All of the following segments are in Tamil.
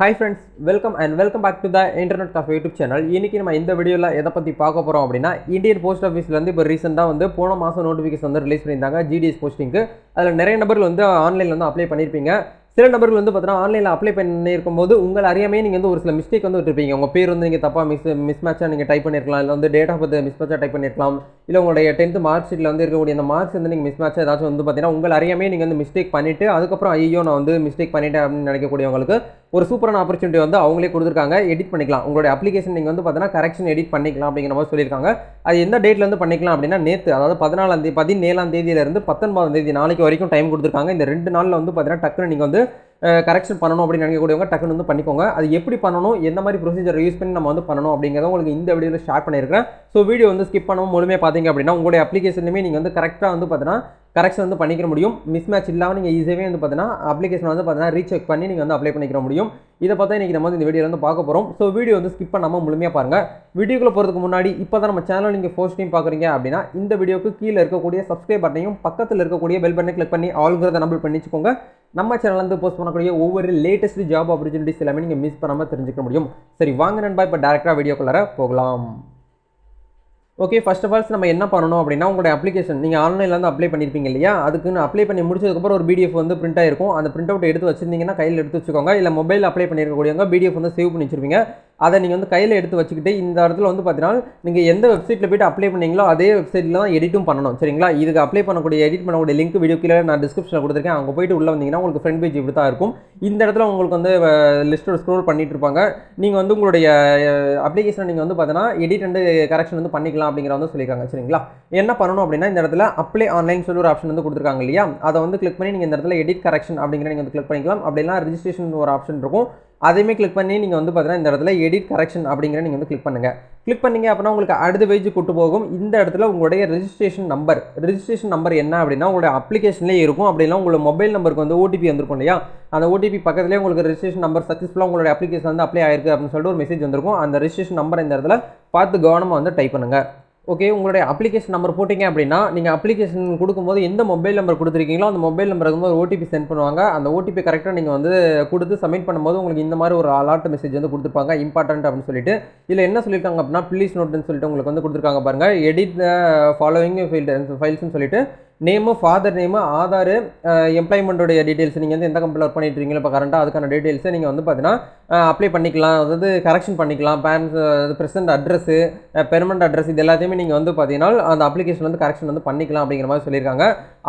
Hi friends welcome and welcome back to the internet cafe YouTube channel இன்றைக்கி நம்ம இந்த வீடியோவில் எதை பற்றி பார்க்க போகிறோம் அப்படின்னா இந்தியன் போஸ்ட் ஆஃபீஸ்லேருந்து இப்போ ரீசெண்டாக வந்து போன மாதம் நோட்டிஃபிகேஷன் வந்து ரிலீஸ் பண்ணியிருந்தாங்க ஜிடிஎஸ் போஸ்டிங்க்கு அதில் நிறைய நபர்கள் வந்து ஆன்லைனில் வந்து அப்ளை பண்ணியிருப்பீங்க. சில நபர்கள் வந்து பார்த்தீங்கன்னா ஆன்லைனில் அப்ளை பண்ணியிருக்கும் போது உங்கள் அறியாமே நீங்கள் வந்து ஒரு சில மிஸ்டேக் வந்து விட்டுருப்பீங்க. உங்கள் பேர் வந்து நீங்கள் தப்பாக மிஸ் மிஸ் மேட்சாக நீங்கள் டைப் பண்ணியிருக்கலாம். இல்லை வந்து டேட் ஆஃப் பர்த் மிஸ் மேட்சாக டைப் பண்ணியிருக்கலாம். இல்லை உங்களுடைய டென்த்து மார்க் ஷீட்டில் வந்து இருக்கக்கூடிய அந்த மார்க்ஸ் வந்து நீங்கள் மிஸ் மேட்சாக ஏதாச்சும் வந்து பார்த்தீங்கன்னா உங்கள் அறியாமே நீங்கள் வந்து மிஸ்டேக் பண்ணிவிட்டு அதுக்கப்புறம் ஐயோ நான் வந்து மிஸ்டேக் பண்ணிட்டேன் அப்படின்னு நினைக்கக்கூடியவங்களுக்கு ஒரு சூப்பரான ஆப்பர்ச்சுனிட்டி வந்து அவங்களே கொடுத்துருக்காங்க. எடிட் பண்ணிக்கலாம். உங்களுடைய அப்ளிகேஷன் நீங்கள் வந்து பார்த்தீங்கன்னா கரெக்ஷன் எடிட் பண்ணிக்கலாம் அப்படிங்கிற மாதிரி சொல்லியிருக்காங்க. அது எந்த டேட்லேருந்து பண்ணிக்கலாம் அப்படின்னா நேற்று அதாவது பதினாலாம் தேதி பதினேழாம் தேதியிலேருந்து பத்தொன்பதாம் தேதி நாளைக்கு வரைக்கும் டைம் கொடுத்துருக்காங்க. இந்த ரெண்டு நாளில் வந்து பார்த்தீங்கன்னா டக்குன்னு நீங்கள் வந்து கரெக்ஷன் பண்ணணும் அப்படின்னு நினைக்கக்கூடியவங்க டக்குன்னு வந்து பண்ணிக்கோங்க. அது எப்படி பண்ணணும் எந்த மாதிரி ப்ரொசீஜர் யூஸ் பண்ணி நம்ம வந்து பண்ணணும் அப்படிங்கிறத உங்களுக்கு இந்த வீடியோவில் ஷேர் பண்ணியிருக்கேன் ஸோ வீடியோ வந்து ஸ்கிப் பண்ணவும் முழுமையாக பார்த்தீங்க அப்படின்னா உங்களுடைய அப்ளிகேஷனுமே நீங்கள் வந்து கரெக்டாக வந்து பார்த்தீங்கன்னா கரெக்ஷன் வந்து பண்ணிக்கிற முடியும். மிஸ் மேட்ச் இல்லாமல் நீங்கள் ஈஸியாகவே வந்து பார்த்தீங்கன்னா அப்ளிகேஷன் வந்து பார்த்தீங்கன்னா ரீசெக் பண்ணி நீங்கள் வந்து அப்ளை பண்ணிக்கிற முடியும். இதை பார்த்தா இன்றைக்கி நம்ம வந்து இந்த வீடியோ வந்து பார்க்க போகிறோம் ஸோ வீடியோ வந்து ஸ்கிப் பண்ணாமல் முழுமையாக பாருங்கள் வீடியோக்குள்ளே போகிறதுக்கு முன்னாடி இப்போ தான் நம்ம சேனல் நீங்கள் ஃபர்ஸ்ட் டைம் பார்க்குறீங்க அப்படின்னா இந்த வீடியோக்கு கீழே இருக்கக்கூடிய சப்ஸ்கிரைப் பட்டனையும் பக்கத்தில் இருக்கக்கூடிய பெல் பட்டனை கிளிக் பண்ணி ஆளுங்கிறத நம்பர் பண்ணி வச்சுக்கோங்க. நம்ம சேனலில் வந்து போஸ்ட் பண்ணக்கூடிய ஒவ்வொரு லேட்டஸ்ட் ஜாப் ஆப்பர்ச்சுனிட்டிஸ் எல்லாமே நீங்கள் மிஸ் பண்ணாமல் தெரிஞ்சுக்க முடியும். சரி வாங்க நண்பா இப்போ டேரெக்டாக வீடியோக்குள்ளார போகலாம். ஓகே ஃபர்ஸ்ட் ஆஃப் ஆல்ஸ் நம்ம என்ன பண்ணணும் அப்படின்னா உங்களுடைய அப்ளிகேஷன் நீங்கள் ஆன்லைனில் வந்து அப்ளை பண்ணியிருப்பீங்க இல்லையா? அதுக்குன்னு அப்ளை பண்ணி முடிச்சதுக்கப்புறம் ஒரு பிடிஎஃப் வந்து பிரிண்ட் ஆயிருக்கும். அந்த பிரிண்ட் அவுட் எடுத்து வச்சிருந்தீங்கன்னா கையில் எடுத்து வச்சுக்கோங்க. இல்லை மொபைல் அப்ளை பண்ணியிருக்கக்கூடியவங்க பிடிஎஃப் வந்து சேவ் பண்ணி வச்சிருப்பீங்க. அதை நீங்கள் வந்து கையில் எடுத்து வச்சுக்கிட்டு இந்த இடத்துல வந்து பார்த்தீங்கன்னா நீங்கள் எந்த வெப்சைட்டில் போய்ட்டு அப்ளை பண்ணீங்களோ அதே வெப்சைட்டில் தான் எடிட்டும் பண்ணணும். சரிங்களா? இதுக்கு அப்ளை பண்ணக்கூடிய எடிட் பண்ணக்கூடிய லிங்க் வீடியோ கீழே நான் டிஸ்கிரிப்ஷனில் கொடுத்துருக்கேன். அங்கே போயிட்டு உள்ளே வந்தீங்கன்னா உங்களுக்கு ஃப்ரண்ட் பேஜ் இப்படி தான் இருக்கும். இந்த இடத்துல உங்களுக்கு வந்து லிஸ்ட்டோட ஸ்க்ரோல் பண்ணிட்டு இருப்பாங்க. நீங்கள் வந்து உங்களுடைய அப்ளிகேஷனை நீங்கள் வந்து பார்த்தீங்கன்னா எடிட் அண்டு கரெக்ஷன் வந்து பண்ணிக்கலாம் அப்படிங்கிற வந்து சொல்லியிருக்காங்க. சரிங்களா? என்ன பண்ணணும் அப்படின்னா இந்த இடத்துல அப்ளை ஆன்லைன் சொல்லி ஒரு ஆப்ஷன் வந்து கொடுத்துருக்காங்க இல்லையா? அதை வந்து கிளிக் பண்ணி நீங்கள் இந்த இடத்துல எடிட் கரெக்ஷன் அப்படிங்கிற நீங்கள் வந்து கிளிக் பண்ணிக்கலாம். அப்படின்னா ரிஜிஸ்ட்ரேஷன் ஒரு ஆப்ஷன் இருக்கும். அதையுமே கிளிக் பண்ணி நீங்கள் வந்து பார்த்தீங்கன்னா இந்த இடத்துல எடிட் கரெக்ஷன் அப்படிங்கிற நீங்கள் வந்து கிளிக் பண்ணுங்கள் கிளிக் பண்ணீங்க அப்படின்னா உங்களுக்கு அடுத்த பேஜ் கூட்டு போகும். இந்த இடத்துல உங்களுடைய ரெஜிஸ்ட்ரேஷன் நம்பர் ரெஜிஸ்ட்ரேஷன் நம்பர் என்ன அப்படின்னா உங்களுடைய அப்ளிகேஷன்லேயே இருக்கும். அப்படின்னா உங்களோட மொபைல் நம்பருக்கு வந்து ஓடிபி வந்திருக்கும் இல்லையா? அந்த ஓடிபி பக்கத்துலேயே உங்களுக்கு ரெஜிஸ்ட்ரேஷன் நம்பர் சக்ஸஸ்ஃபுல்லாக உங்களுடைய அப்ளிகேஷன் வந்து அப்ளை ஆயிருக்கு அப்படின்னு சொல்லிட்டு ஒரு மெசேஜ் வந்திருக்கும். அந்த ரெஜிஸ்ட்ரேஷன் நம்பர் இந்த இடத்துல பார்த்து கவனமாக வந்து டைப் பண்ணுங்கள் ஓகே உங்களுடைய அப்ளிகேஷன் நம்பர் போட்டிங்க அப்படின்னா நீங்கள் அப்ளிகேஷன் கொடுக்கும்போது எந்த மொபைல் நம்பர் கொடுத்துருக்கீங்களோ அந்த மொபைல் நம்பருக்கு வந்து ஒரு ஓடிபி சென்ட் பண்ணுவாங்க. அந்த ஓடிபி கரெக்டாக நீங்கள் வந்து கொடுத்து சப்மிட் பண்ணும்போது உங்களுக்கு இந்த மாதிரி ஒரு அலாட் மெசேஜ் வந்து கொடுத்துருப்பாங்க. இம்பார்ட்டன்ட் அப்படின்னு சொல்லிட்டு. இதில் என்ன சொல்லியிருக்காங்க அப்படின்னா ப்ளீஸ் நோட்டுன்னு சொல்லிட்டு உங்களுக்கு வந்து கொடுத்துருக்காங்க பாருங்கள் எடிட் ஃபாலோவிங் ஃபைல்ஸ்னு சொல்லிட்டு நேமு ஃபாதர் நேமு ஆதார் எம்ப்ளாய்மெண்ட்டோடைய டீட்டெயில்ஸ் நீங்கள் வந்து எந்த கம்பெனியில் ஒர்க் பண்ணிட்டு இருக்கீங்களோ இப்போ கரண்ட்டாக அதுக்கான டீட்டெயில்ஸை நீங்கள் வந்து பார்த்தீங்கன்னா அப்ளை பண்ணிக்கலாம். அதாவது கரெக்ஷன் பண்ணிக்கலாம். PAN present address permanent address இது எல்லாத்தையுமே நீங்கள் வந்து பார்த்தீங்கன்னா அந்த அப்ளிகேஷன் வந்து கரெக்ஷன் வந்து பண்ணிக்கலாம் அப்படிங்கிற மாதிரி சொல்லியிருக்காங்க.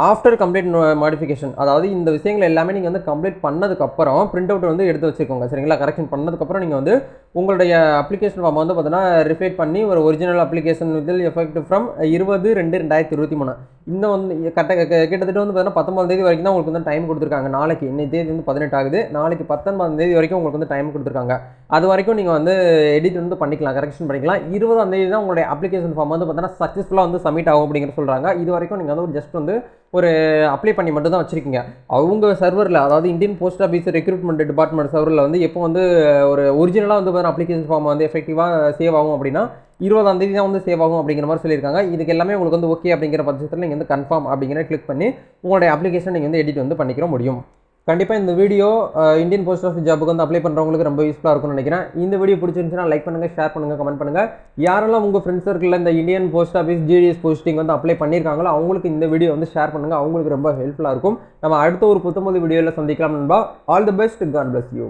ஆஃப்டர் கம்ப்ளீட் மாடிஃபிகேஷன் அதாவது இந்த விஷயங்கள் எல்லாமே நீங்கள் வந்து கம்ப்ளீட் பண்ணதுக்கப்புறம் பிரிண்ட் அவுட் வந்து எடுத்து வச்சுக்கோங்க. சரிங்களா? கரெக்ஷன் பண்ணதுக்கப்புறம் நீங்கள் வந்து உங்களுடைய அப்ளிகேஷன் ஃபார்ம் வந்து பார்த்தீங்கன்னா ரிஃபைட் பண்ணி ஒரு original application with effect from இருபது ரெண்டு ரெண்டாயிரத்தி இருபத்தி மூணு. இந்த வந்து கட்ட கிட்டத்தட்ட வந்து பார்த்தீங்கன்னா பத்தொம்பது தேதி வரைக்கும் தான் உங்களுக்கு வந்து டைம் கொடுத்துருக்காங்க. நாளைக்கு இன்னைக்கு தேதி வந்து பதினெட்டு ஆகுது. நாளைக்கு பத்தொன்பதாம் தேதி வரைக்கும் உங்களுக்கு வந்து டைம் கொடுத்துருக்காங்க. அது வரைக்கும் நீங்கள் வந்து எடிட் வந்து பண்ணிக்கலாம் கரெக்ஷன் பண்ணிக்கலாம். இருபதாம் தேதி தான் உங்களுடைய அப்ளிகேஷன் ஃபார்ம் வந்து பார்த்தீங்கன்னா சக்ஸஸ்ஃபுல்லாக வந்து சப்மிட் ஆகும் அப்படிங்கிற சொல்கிறாங்க இது வரைக்கும் நீங்கள் வந்து ஜஸ்ட் வந்து ஒரு அப்ளை பண்ணி மட்டும் தான் வச்சுருக்கீங்க. அவங்க சர்வரில் அதாவது Indian post office recruitment department சர்வரில் வந்து எப்போ வந்து ஒரு ஒரிஜினலாக வந்து பார்த்தீங்கன்னா அப்ளிகேஷன் ஃபார்ம் வந்து எஃபெக்டிவாக சேவ் ஆகும் அப்படின்னா இருபதாம் தேதி தான் வந்து சேவ் ஆகும் அப்படிங்கிற மாதிரி சொல்லியிருக்காங்க. இதுக்கு எல்லாமே உங்களுக்கு வந்து ஓகே அப்படிங்கிற பட்சத்தில் நீங்கள் வந்து கன்ஃபார்ம் அப்படிங்கிற கிளிக் பண்ணி உங்களுடைய அப்ளிகேஷன் நீங்கள் வந்து எடிட் வந்து பண்ணிக்கிற முடியும். கண்டிப்பாக இந்த வீடியோ இந்தியன் போஸ்ட் ஆஃபீஸ் ஜாபுக்கு வந்து அப்ளை பண்ணுறவங்களுக்கு ரொம்ப யூஸ்ஃபுல்லாக இருக்கும்னு நினைக்கிறேன். இந்த வீடியோ பிடிச்சிருந்துச்சுன்னா லைக் பண்ணுங்கள் ஷேர் பண்ணுங்கள் கமெண்ட் பண்ணுங்கள் யாரெல்லாம் உங்கள் ஃப்ரெண்ட்ஸ் சர்க்கிளில் இந்த Indian post office GDS posting வந்து அப்ளை பண்ணியிருக்காங்களோ அவங்களுக்கு இந்த வீடியோ வந்து ஷேர் பண்ணுங்கள் அவங்களுக்கு ரொம்ப ஹெல்ப்ஃபுல்லாக இருக்கும். நம்ம அடுத்த ஒரு புத்தமது வீடியோவில் சந்திக்கலாம் நண்பா. All the best god bless you